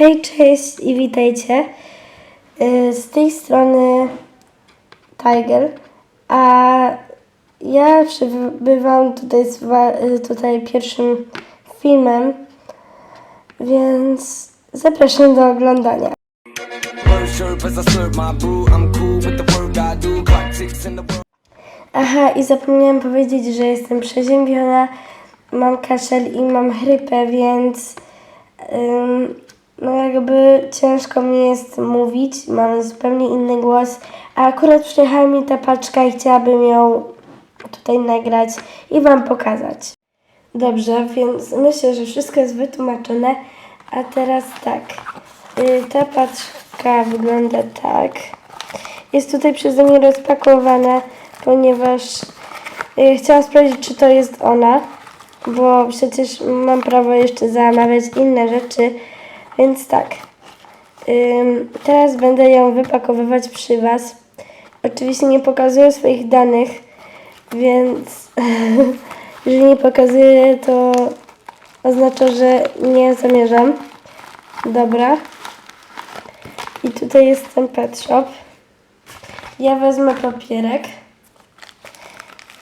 Hej, cześć i witajcie. Y, Z tej strony Tiger, a ja przybywam tutaj z y, tutaj pierwszym filmem, więc zapraszam do oglądania. Aha, i zapomniałam powiedzieć, że jestem przeziębiona, mam kaszel i mam chrypę, więc no jakby ciężko mi jest mówić, mam zupełnie inny głos, a akurat przyjechała mi ta paczka i chciałabym ją tutaj nagrać i Wam pokazać. Dobrze, więc myślę, że wszystko jest wytłumaczone, a teraz tak, y, ta paczka wygląda tak. Jest tutaj przeze mnie rozpakowana, ponieważ y, chciałam sprawdzić, czy to jest ona, bo przecież mam prawo jeszcze zamawiać inne rzeczy, więc tak. Teraz będę ją wypakowywać przy Was. Oczywiście nie pokazuję swoich danych, więc jeżeli nie pokazuję, to oznacza, że nie zamierzam. Dobra. I tutaj jest ten pet shop. Ja wezmę papierek.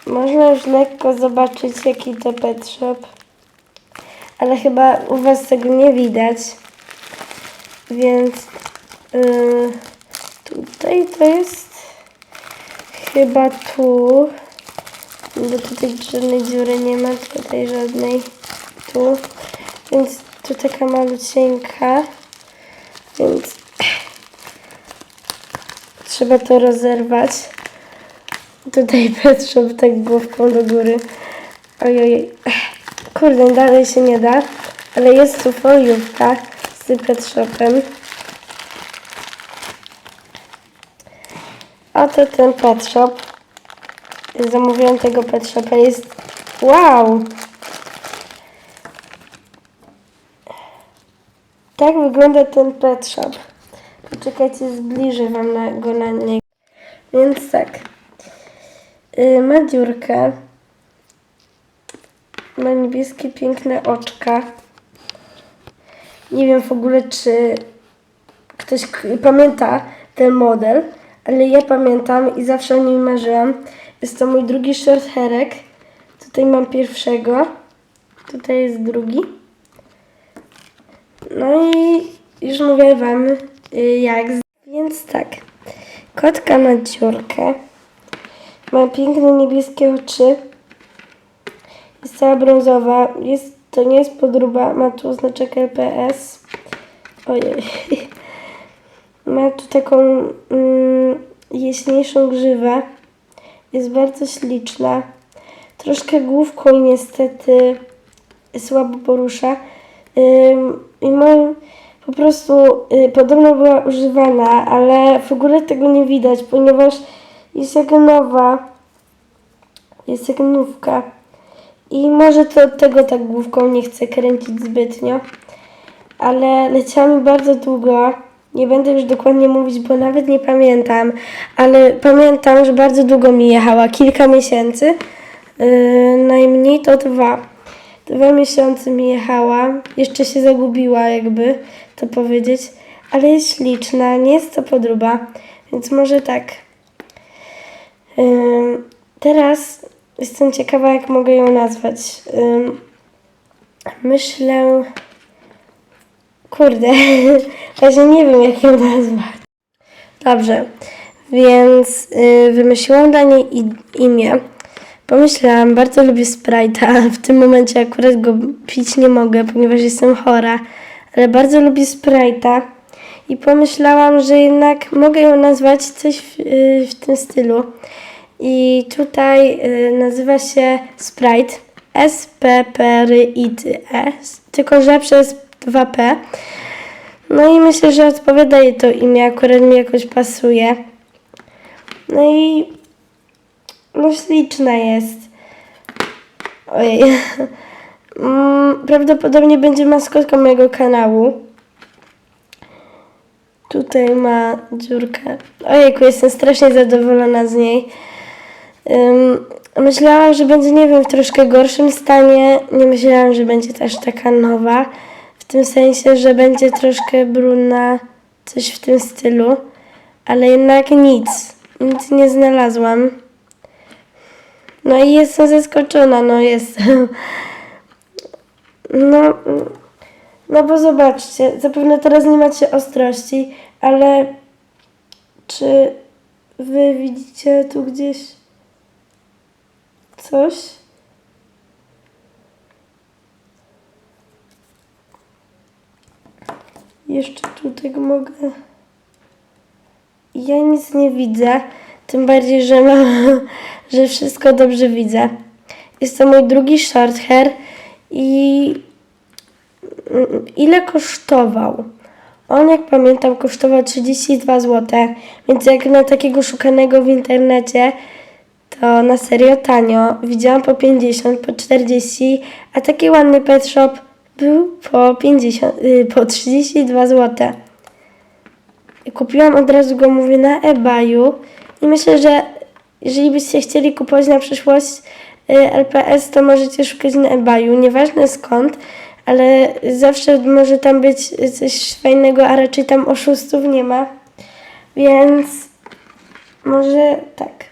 Można już lekko zobaczyć, jaki to pet shop. Ale chyba u Was tego nie widać. Więc yy, tutaj to jest chyba tu. Bo tutaj żadnej dziury nie ma, tutaj żadnej tu. Więc tu taka malucieńka. Więc trzeba to rozerwać. Tutaj pet shop tak główką do góry. Ojej. Kurde, dalej się nie da. Ale jest tu foliówka z pet shopem. Oto ten pet shop. Zamówiłam tego pet shopa. Jest... Wow! Tak wygląda ten pet shop. Poczekajcie, zbliżę wam na, go na niego. Więc tak. Yy, ma dziurkę. Ma niebieskie, piękne oczka. Nie wiem w ogóle, czy ktoś pamięta ten model, ale ja pamiętam i zawsze o nim marzyłam. Jest to mój drugi short hairek. Tutaj mam pierwszego. Tutaj jest drugi. No i już mówię Wam y, jak. Więc tak. Kotka ma dziurkę. Ma piękne niebieskie oczy. Jest cała brązowa. Jest, to nie jest podróba. Ma tu znaczek LPS. Ojej. Ma tu taką mm, jaśniejszą grzywę. Jest bardzo śliczna. Troszkę główką niestety słabo porusza. Ym, I mam po prostu y, podobno była używana, ale w ogóle tego nie widać, ponieważ jest jak nowa. Jest jak nówka. I może to od tego tak główką nie chcę kręcić zbytnio. Ale leciała mi bardzo długo. Nie będę już dokładnie mówić, bo nawet nie pamiętam. Ale pamiętam, że bardzo długo mi jechała. Kilka miesięcy. Yy, najmniej to dwa. Dwa miesiące mi jechała. Jeszcze się zagubiła, jakby to powiedzieć. Ale jest śliczna. Nie jest to podróba. Więc może tak. Ym, teraz jestem ciekawa, jak mogę ją nazwać. Myślę. Kurde, właśnie nie wiem, jak ją nazwać. Dobrze, więc y, wymyśliłam dla niej imię. Pomyślałam, bardzo lubię Sprite'a. W tym momencie akurat go pić nie mogę, ponieważ jestem chora, ale bardzo lubię Sprite'a. I pomyślałam, że jednak mogę ją nazwać coś w, y, w tym stylu. I tutaj y, nazywa się Sprite S-P-P-R-I-T-E, tylko że przez 2P. No i myślę, że odpowiada jej to imię, akurat mi jakoś pasuje. No i no śliczna jest. Ojej. Mm, Prawdopodobnie będzie maskotką mojego kanału. Tutaj ma dziurkę. Ojejku, jestem strasznie zadowolona z niej. Myślałam, że będzie, nie wiem, w troszkę gorszym stanie. Nie myślałam, że będzie też taka nowa. tym sensie, że będzie troszkę brudna, coś w tym stylu, ale jednak nic, nic nie znalazłam. No i jestem zaskoczona, no jestem. No, no bo zobaczcie, zapewne teraz nie macie ostrości, ale czy wy widzicie tu gdzieś coś? Jeszcze tutaj mogę. Ja nic nie widzę, tym bardziej, że mam, że wszystko dobrze widzę. Jest to mój drugi short hair i mm, ile kosztował? On, jak pamiętam, kosztował 32 zł, więc jak na takiego szukanego w internecie, to na serio tanio. Widziałam po 50, po 40, a taki ładny pet shop był po 50, y, po 32 zł. Kupiłam od razu go, mówię, na eBayu i myślę, że jeżeli byście chcieli kupować na przyszłość y, LPS, to możecie szukać na eBayu, nieważne skąd, ale zawsze może tam być coś fajnego, a raczej tam oszustów nie ma, więc może tak.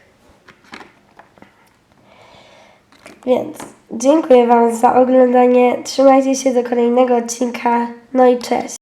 Więc dziękuję Wam za oglądanie. Trzymajcie się do kolejnego odcinka. No i cześć.